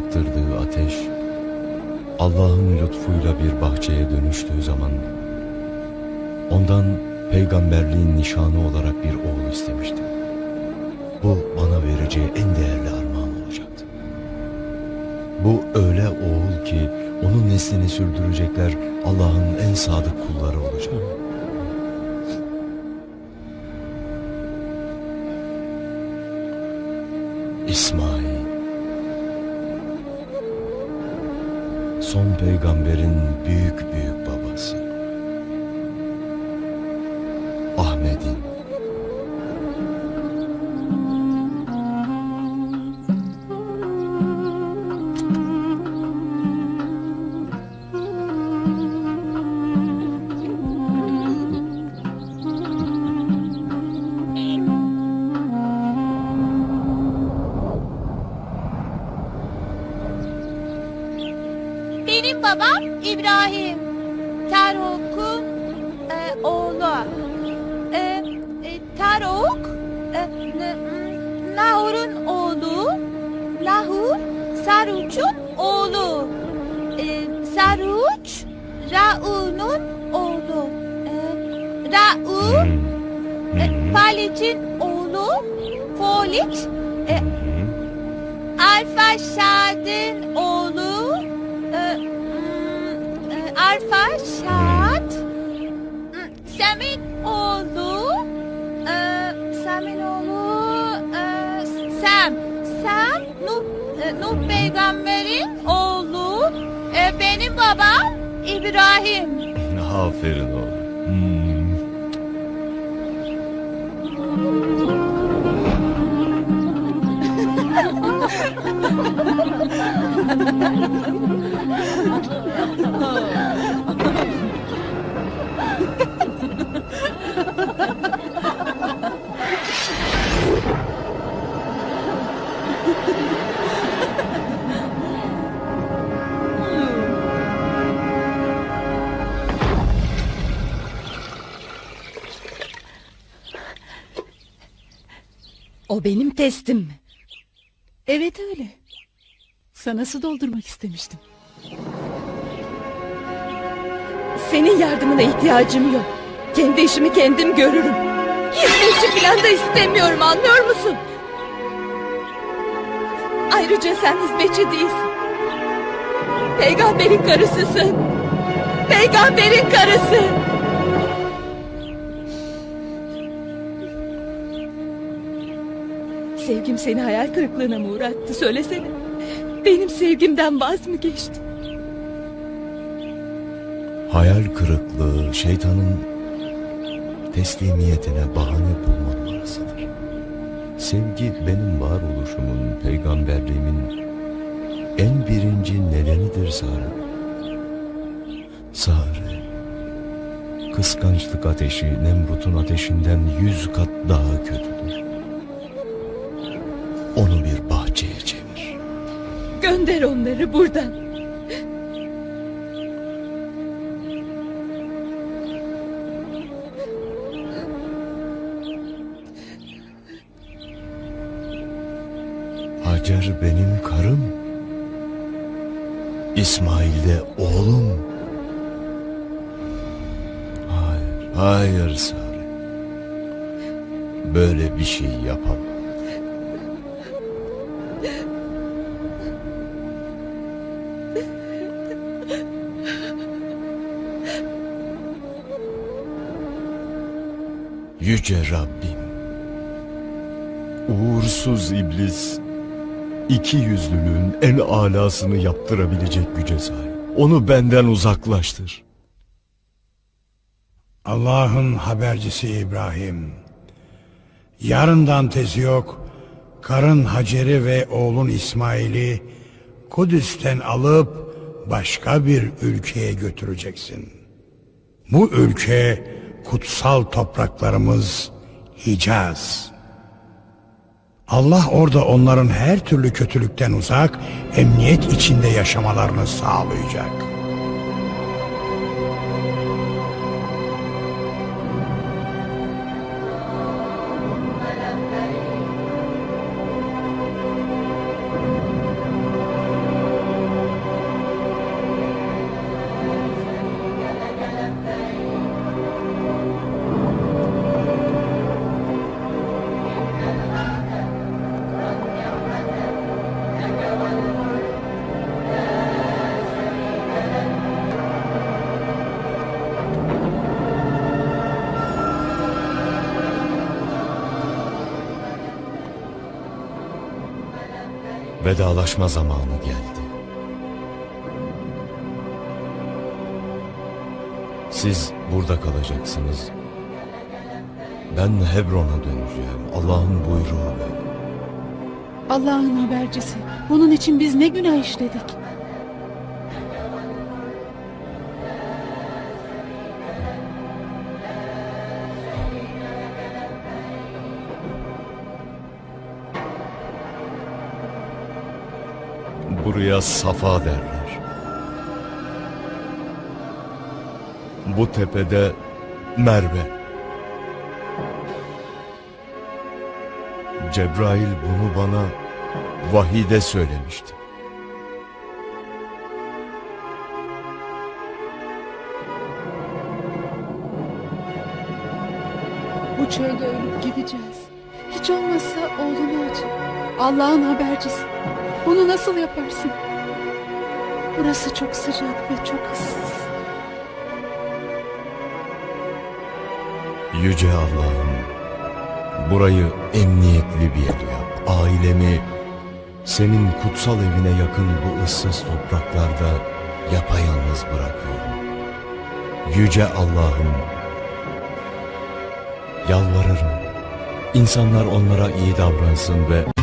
Yaktırdığı ateş, Allah'ın lütfuyla bir bahçeye dönüştüğü zaman, ondan peygamberliğin nişanı olarak bir oğul istemiştim. Bu bana vereceği en değerli armağan olacaktı. Bu öyle oğul ki, onun neslini sürdürecekler Allah'ın en sadık kulları olacak. İsmail Son peygamberin büyük büyük babası babam İbrahim. Taruk'un e, oğlu. E, e, Taruk e, N- Nahur'un oğlu. Nahur Saruç'un oğlu. E, Saruç Ra'u'nun oğlu. E, Ra'u e, Falic'in oğlu. Folic e, Alfa Şad'ın mm, Sem'in oğlu e, Sem'in oğlu e, Sem Sem Nuh, e, Nuh peygamberin oğlu e, benim babam İbrahim Aferin oğlum. Hmm. O benim testim mi? Evet öyle. Sana su doldurmak istemiştim. Senin yardımına ihtiyacım yok. Kendi işimi kendim görürüm. Hizmetçi falan da istemiyorum anlıyor musun? Ayrıca sen hizmetçi değilsin. Peygamberin karısısın. Peygamberin karısı. Sevgim seni hayal kırıklığına mı uğrattı söylesene. Benim sevgimden vaz mı geçti? Hayal kırıklığı şeytanın teslimiyetine bahane bulma numarasıdır. Sevgi benim varoluşumun, peygamberliğimin en birinci nedenidir Sare. Sare, kıskançlık ateşi Nemrut'un ateşinden yüz kat daha kötüdür. Gönder onları buradan. Hacer benim karım. İsmail de oğlum. Hayır, hayır Sare. Böyle bir şey yapamam. Yüce Rabbim. Uğursuz iblis iki yüzlülüğün en alasını yaptırabilecek güce sahip. Onu benden uzaklaştır. Allah'ın habercisi İbrahim. Yarından tezi yok. Karın Hacer'i ve oğlun İsmail'i Kudüs'ten alıp başka bir ülkeye götüreceksin. Bu ülke kutsal topraklarımız Hicaz. Allah orada onların her türlü kötülükten uzak, emniyet içinde yaşamalarını sağlayacak. Vedalaşma zamanı geldi. Siz burada kalacaksınız. Ben Hebron'a döneceğim. Allah'ın buyruğuyla. Allah'ın habercisi. Bunun için biz ne günah işledik? Buraya Safa derler. Bu tepede Merve. Cebrail bunu bana vahide söylemişti. Bu çölde ölüp gideceğiz. Hiç olmazsa oğlunu aç. Allah'ın habercisi. Bunu nasıl yaparsın? Burası çok sıcak ve çok ıssız. Yüce Allah'ım, burayı emniyetli bir yer yap. Ailemi senin kutsal evine yakın bu ıssız topraklarda yapayalnız bırakıyorum. Yüce Allah'ım, yalvarırım. İnsanlar onlara iyi davransın ve